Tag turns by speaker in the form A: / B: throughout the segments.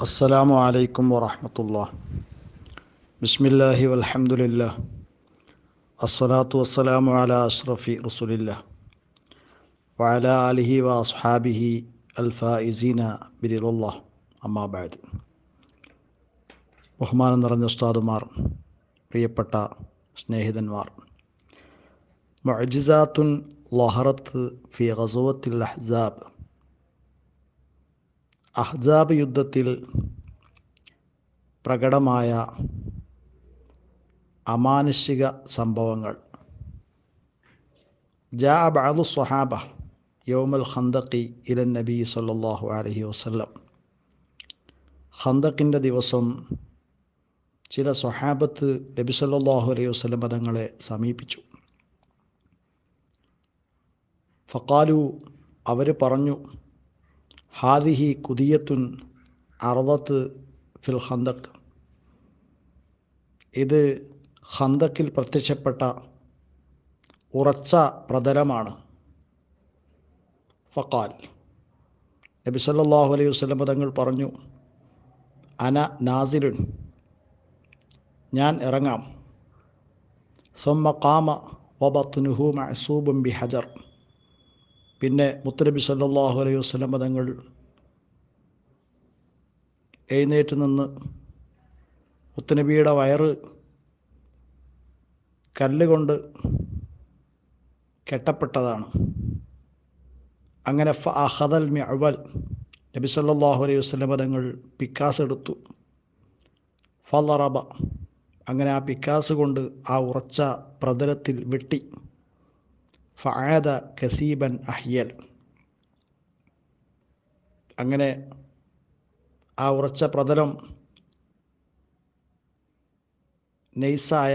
A: السلام عليكم ورحمة الله بسم الله والحمد لله الصلاة والسلام على أشرف رسول الله وعلى آله وأصحابه الفائزين برضا الله أما بعد ബഹുമാനം നിറഞ്ഞ ഉസ്താദുമാർ പ്രിയപ്പെട്ട സ്നേഹിതന്മാർ മുഅജിസാത്തുൻ ലഹറത്ത് ഫി ഗസവത്തിൽ അഹ്സാബ് അഹ്സാബ് യുദ്ധത്തിൽ പ്രകടമായ അമാനുഷിക സംഭവങ്ങൾ. ജാ ബഅദു സ്വഹാബ യൗമൽ ഖന്തഖി ഇലൻ നബി സല്ലാഹു അലഹി വസല്ലം. ഖന്തഖിന്റെ ദിവസം ചില സ്വഹാബത്ത് നബി സല്ലാഹു അലൈഹി വസ്ലം പദങ്ങളെ സമീപിച്ചു. ഫക്കാലു അവർ പറഞ്ഞു ഹാദിഹി കുതിയത്തുൻ അറുപത്ത് ഫിൽ ഹന്തക് ഇത് ഹന്തക്കിൽ പ്രത്യക്ഷപ്പെട്ട ഉറച്ച പ്രതലമാണ്. ഫക്കാൽ നബി സല്ലല്ലാഹു അലൈഹി വസല്ലം തങ്ങൾ പറഞ്ഞു അന നാസിലുൻ. ഞാൻ ഇറങ്ങാം. സ്വമ്മ കാമ വബത്തുനുഹു മഅസൂബും ബി ഹജർ പിന്നെ മുത്തനബി സല്ലാഹു അലൈഹി വസ്ലം തങ്ങൾ എഴുന്നേറ്റ് നിന്ന് മുത്തനബിയുടെ വയറ് കല്ലുകൊണ്ട് കെട്ടപ്പെട്ടതാണ്. അങ്ങനെ ഫ അഹദൽ മിഅവൽ നബി സല്ലാഹു അലൈഹി വസ്ലം പദങ്ങൾ പിക്കാസ് എടുത്തു. ഫലറബ അങ്ങനെ ആ പിക്കാസ് കൊണ്ട് ആ ഉറച്ച പ്രതലത്തിൽ വെട്ടി. ഫായദ കസീബൻ അഹ്യൽ. അങ്ങനെ ആ ഉറച്ച പ്രതലം നെയ്സായ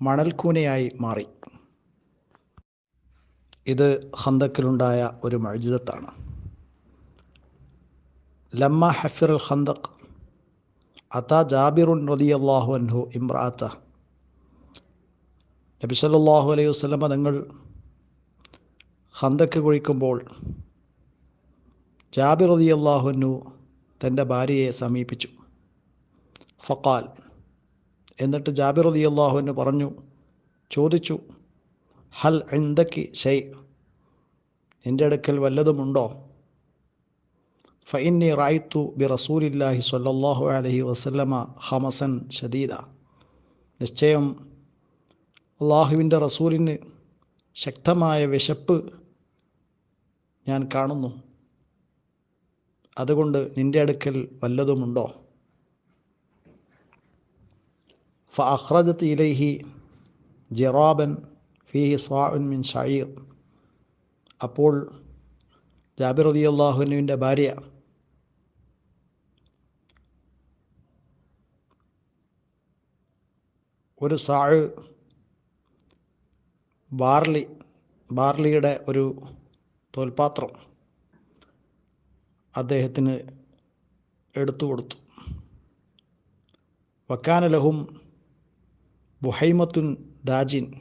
A: മണൽക്കൂനയായി മാറി. ഇത് ഹന്തക്കിലുണ്ടായ ഒരു മഴുജിതത്താണ് ലമ്മ ഹഫിർ അൽ ഹന്തക് അതാ ജാബിറുൻ റതി അള്ളാഹു അൻഹു ഇമ്രാത്ത നബിസല്ലാഹു അലൈഹി വസ്ലമ തങ്ങൾ ഹന്തക്ക് കുഴിക്കുമ്പോൾ ജാബിർ റളിയല്ലാഹു അള്ളാഹുനു തന്റെ ഭാര്യയെ സമീപിച്ചു. ഫക്കാൽ എന്നിട്ട് ജാബിർ റളിയല്ലാഹു അൻഹു പറഞ്ഞു ചോദിച്ചു ഹൽ എന്തക്ക് ഷെയ് എന്റെ അടുക്കൽ വല്ലതുമുണ്ടോ ഫഇന്നി റായ്ത്തു ബി റസൂലില്ലാഹി സ്വല്ലല്ലാഹു അലഹി വസല്ലമ ഹമസൻ ഷദീദ നിശ്ചയം അള്ളാഹുവിന്റെ റസൂലിന് ശക്തമായ വിശപ്പ് ഞാൻ കാണുന്നു. അതുകൊണ്ട് നിന്റെ അടുക്കൽ വല്ലതുമുണ്ടോ? ഫ അഹ്റജത്ത് ഇലൈഹി ജിറാബൻ ഫീഹി സ്വാൻ മിൻ ഷയീർ അപ്പോൾ ജാബിർ റതി അള്ളാഹുനുവിന്റെ ഭാര്യ ഒരു സാഴ് ബാർലി ബാർലിയുടെ ഒരു തോൽപാത്രം അദ്ദേഹത്തിന് എടുത്തു കൊടുത്തു. വക്കാന ലഹും ബുഹൈമത്തുൻ ദാജിൻ.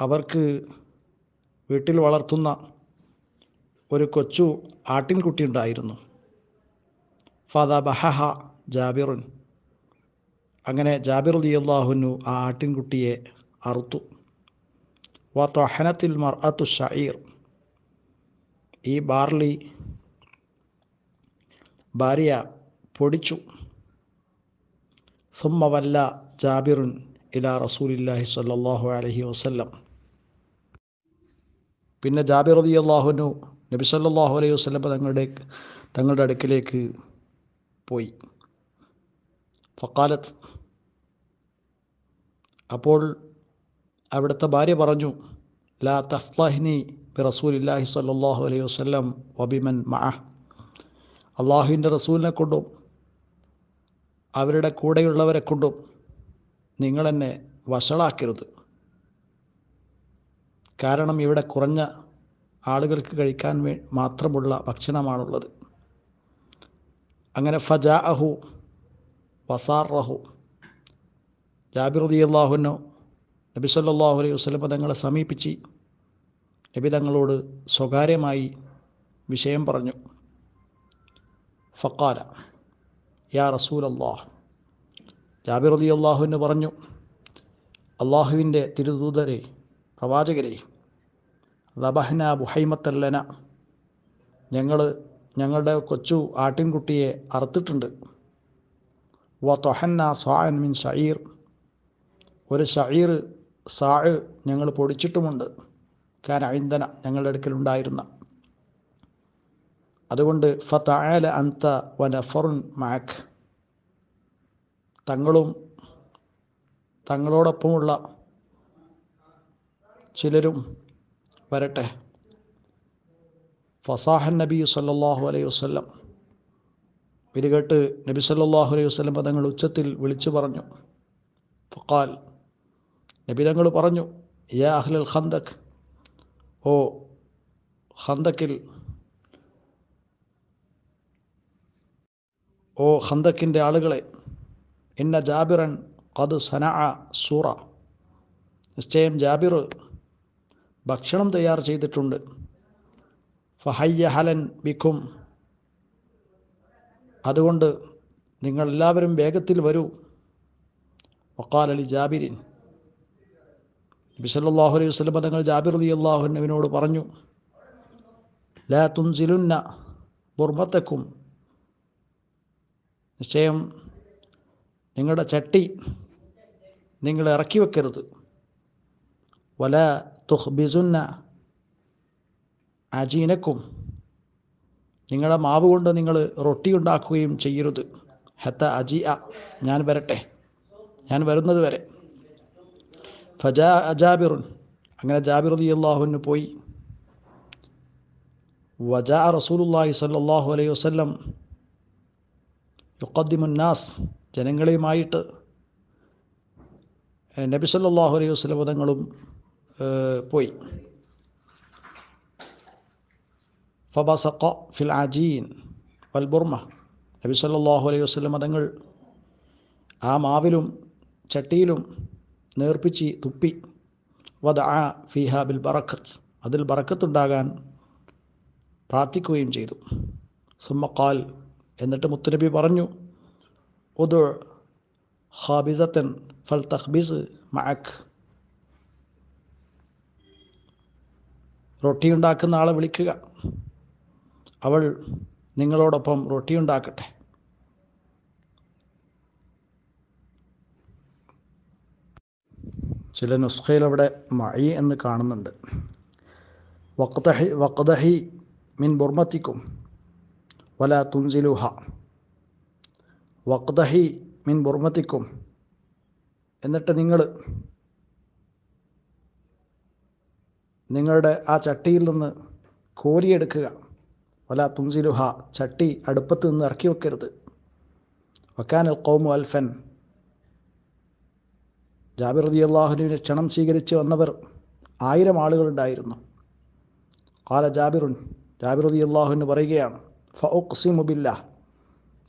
A: അവർക്ക് വീട്ടിൽ വളർത്തുന്ന ഒരു കൊച്ചു ആട്ടിൻകുട്ടി ഉണ്ടായിരുന്നു. ഫാദ ബഹഹ ജാബിറുൻ. അങ്ങനെ ജാബിർ അലി അള്ളാഹുനു ആ ആട്ടിൻകുട്ടിയെ അറുത്തു. വ തൊഹനത്തിൽ മർ അത്തു ഷീർ ഈ ബാർലി ഭാര്യ പൊടിച്ചു. സുമ്മവല്ല ജാബിറുൻ ഇല റസൂലില്ലാഹി സ്വല്ലല്ലാഹു അലഹി വസ്ല്ലം. പിന്നെ ജാബിർ അലി അള്ളാഹുനു നബി സല്ലാഹു അലൈഹി വസല്ലം തങ്ങളുടെ തങ്ങളുടെ അടുക്കിലേക്ക് പോയി. ഫക്കാലത്ത് അപ്പോൾ അവിടുത്തെ ഭാര്യ പറഞ്ഞു ലാ തഫ്ലാഹിനി ബി റസൂലില്ലാഹി സ്വല്ലല്ലാഹു അലൈഹി വസല്ലം വബിമൻ മഅ അള്ളാഹുവിന്റെ റസൂലിനെ കൊണ്ടും അവരുടെ കൂടെയുള്ളവരെ കൊണ്ടും നിങ്ങളെന്നെ വഷളാക്കരുത്. കാരണം ഇവിടെ കുറഞ്ഞ ആളുകൾക്ക് കഴിക്കാൻ വേ മാത്രമുള്ള ഭക്ഷണമാണുള്ളത്. അങ്ങനെ ഫജാ അഹു വസാർ റഹു ജാബിർ റതി അള്ളാഹുനോ നബി സല്ലാഹു അലൈഹി വസ്ലമ തങ്ങളെ സമീപിച്ച് നബി തങ്ങളോട് സ്വകാര്യമായി വിഷയം പറഞ്ഞു. ഫക്കാല യാ റസൂൽ അള്ളാഹ് ജാബിർ അലി അള്ളാഹുവിന് പറഞ്ഞു അള്ളാഹുവിന്റെ തിരുദൂതരെ പ്രവാചകരെ ദബഹന ബുഹൈമത്തല്ലന ഞങ്ങൾ ഞങ്ങളുടെ കൊച്ചു ആട്ടിൻകുട്ടിയെ അറുത്തിട്ടുണ്ട്. വ തൊഹന്ന സ്വാൻ മിൻ ഷയീർ ഒരു ഷയീർ സാഴ് ഞങ്ങൾ പൊടിച്ചിട്ടുമുണ്ട്. കാൻ ഐന്ധന ഞങ്ങളുടെ അടുക്കലുണ്ടായിരുന്ന അതുകൊണ്ട് ഫതആല അന്ത വനഫറുൻ മാക് തങ്ങളും തങ്ങളോടൊപ്പമുള്ള ചിലരും വരട്ടെ. ഫസാഹൻ നബി സല്ലാഹു അലൈഹി വസല്ലം. ഇത് കേട്ട് നബി സല്ലാഹു അലൈഹി വസ്ലം തങ്ങൾ ഉച്ചത്തിൽ വിളിച്ചു പറഞ്ഞു. ഫക്കാൽ നബി തങ്ങൾ പറഞ്ഞു യാ അഹ്ലൽ ഖന്തക് ഓ ഖന്തക്കിൽ ഓ ഹന്തക്കിന്റെ ആളുകളെ ഇന്ന ജാബിറൻ ഖദ് സന സൂറ. നിശ്ചയം ജാബിർ ഭക്ഷണം തയ്യാർ ചെയ്തിട്ടുണ്ട്. ഫഹയ്യ ഹലൻ ബിഖും അതുകൊണ്ട് നിങ്ങളെല്ലാവരും വേഗത്തിൽ വരൂ. വക്കാൽ അലി ജാബിരിൻ. നബി സല്ലല്ലാഹു അലൈഹി വസ്ലം തങ്ങൾ ജാബിർ അലി അള്ളാഹുനവിനോട് പറഞ്ഞു ലാ തുൻസിലുന്ന ബുർമത്തക്കും നിശ്ചയം നിങ്ങളുടെ ചട്ടി നിങ്ങൾ ഇറക്കി വെക്കരുത്. വല തുഹ്ബിസുന്ന അജീനക്കും നിങ്ങളുടെ മാവ് കൊണ്ട് നിങ്ങൾ റൊട്ടി ഉണ്ടാക്കുകയും ചെയ്യരുത്. ഹത്ത അജി അ ഞാൻ വരട്ടെ. ഞാൻ വരുന്നത് വരെ. ഫജാ അജാബിറുൻ അങ്ങനെ ജാബിർ അലി അള്ളാഹുവിന് പോയി. വജാ റസൂലുല്ലാഹി സല്ലാഹു അലൈഹി വസല്ലം യുക്കദ്ദിമുന്നാസ് ജനങ്ങളെയുമായിട്ട്. നബി സല്ലല്ലാഹു അലൈഹി വസല്ലം തങ്ങളും പോയി. ഫബസഖ ഫിൽ അജീൻ വൽ ബുർമ. നബി സല്ലല്ലാഹു അലൈഹി വസല്ലം തങ്ങൾ ആ മാവിലും ചട്ടിയിലും നേർപ്പിച്ച് തുപ്പി. വദ ആ ഫിഹ ബിൽ ബറക്കത്ത് അതിൽ ബറക്കത്തുണ്ടാകാൻ പ്രാർത്ഥിക്കുകയും ചെയ്തു. സുമ്മക്കാൽ എന്നിട്ട് മുത്തുനബി പറഞ്ഞു ഉദു ഹാബിസത്തൻ ഫൽ തഹ്ബിസ് മാക് റൊട്ടി ഉണ്ടാക്കുന്ന ആളെ വിളിക്കുക. അവൾ നിങ്ങളോടൊപ്പം റൊട്ടി ഉണ്ടാക്കട്ടെ. ചില നുസ്ഖയിൽ അവിടെ മഴി എന്ന് കാണുന്നുണ്ട്. വക്തഹി വക്തഹി മിൻ ബുർമത്തിക്കും. വല തുൻസിലുഹ. വക്തഹി മിൻ ബുർമത്തിക്കും. എന്നിട്ട് നിങ്ങൾ നിങ്ങളുടെ ആ ചട്ടിയിൽ നിന്ന് കോരിയെടുക്കുക. വല തുൻസിലുഹ ചട്ടി അടുപ്പത്ത് നിന്ന് ഇറക്കി വെക്കരുത്. വക്കാനൽ കോമു അൽഫൻ. ജാബിർ റതി അള്ളാഹുനുവിനെ ക്ഷണം സ്വീകരിച്ച് വന്നവർ ആയിരം ആളുകളുണ്ടായിരുന്നു കാല ജാബിറുൻ ജാബിർ റതി അള്ളാഹുവിന് പറയുകയാണ് ഫൗഖ്സിമുബില്ല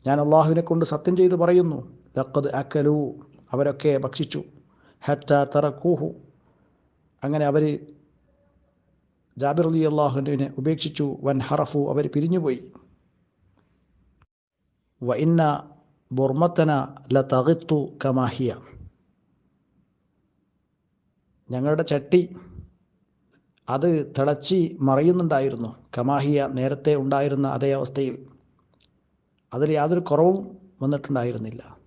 A: ഞാൻ അള്ളാഹുവിനെ കൊണ്ട് സത്യം ചെയ്ത് പറയുന്നു. ലക്കത് അക്കലു അവരൊക്കെ ഭക്ഷിച്ചു. ഹറ്റ തറക്കൂഹു. അങ്ങനെ അവർ ജാബിർ അലി അള്ളാഹുവിനെ ഉപേക്ഷിച്ചു. വൻ ഹറഫു അവർ പിരിഞ്ഞുപോയി. വ ഇന്ന ബുർമത്തന ല തകിത്തു കമാഹിയ ഞങ്ങളുടെ ചട്ടി അത് തിളച്ചി മറയുന്നുണ്ടായിരുന്നു. കമാഹിയ നേരത്തെ ഉണ്ടായിരുന്ന അതേ അവസ്ഥയിൽ അതിൽ യാതൊരു കുറവും വന്നിട്ടുണ്ടായിരുന്നില്ല.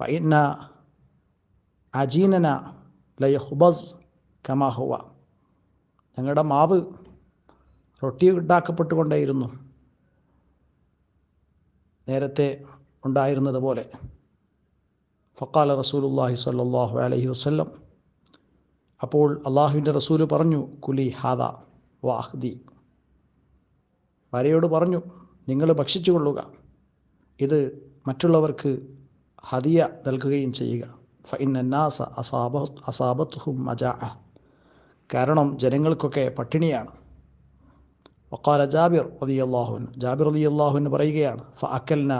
A: വൈന അജീനന ലയഹുബസ് കമാഹുവ. ഞങ്ങളുടെ മാവ് റൊട്ടി ഉണ്ടാക്കപ്പെട്ടുകൊണ്ടേയിരുന്നു നേരത്തെ ഉണ്ടായിരുന്നത് പോലെ. ഫക്കാല റസൂലുല്ലാഹി സ്വല്ലല്ലാഹു അലൈഹി വസല്ലം അപ്പോൾ അള്ളാഹുവിന്റെ റസൂൽ പറഞ്ഞു കുലി ഹാദ വാഹ്ദി ഭാര്യയോട് പറഞ്ഞു നിങ്ങൾ ഭക്ഷിച്ചു കൊള്ളുക ഇത് മറ്റുള്ളവർക്ക് ഹദിയ നൽകുകയും ചെയ്യുക. ഫൈനാസ അസാബ അസാബത്തുഹും മജാ. കാരണം ജനങ്ങൾക്കൊക്കെ പട്ടിണിയാണ്. വക്കാല ജാബിർ അലി അള്ളാഹുൻ ജാബിർ അലി അള്ളാഹുവിന് പറയുകയാണ് ഫ അക്കൽന.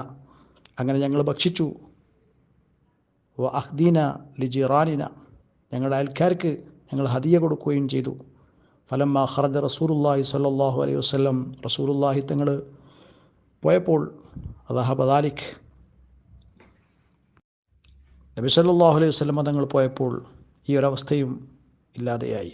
A: അങ്ങനെ ഞങ്ങൾ ഭക്ഷിച്ചു. വ അഹ്ദീന ലിജിറാനിന. ഞങ്ങളുടെ അയൽക്കാർക്ക് ഞങ്ങൾ ഹദിയ കൊടുക്കുകയും ചെയ്തു. ഫലം ഹർജ റസൂറുല്ലാഹി സല്ലാഹു അലൈഹി വസ്ലം റസൂറുല്ലാഹി തങ്ങൾ പോയപ്പോൾ അതാഹ ബദാലിഖ് നബി സല്ലാഹു അലൈഹി വസ്ലമ തങ്ങൾ പോയപ്പോൾ ഈ ഒരവസ്ഥയും ഇല്ലാതെയായി.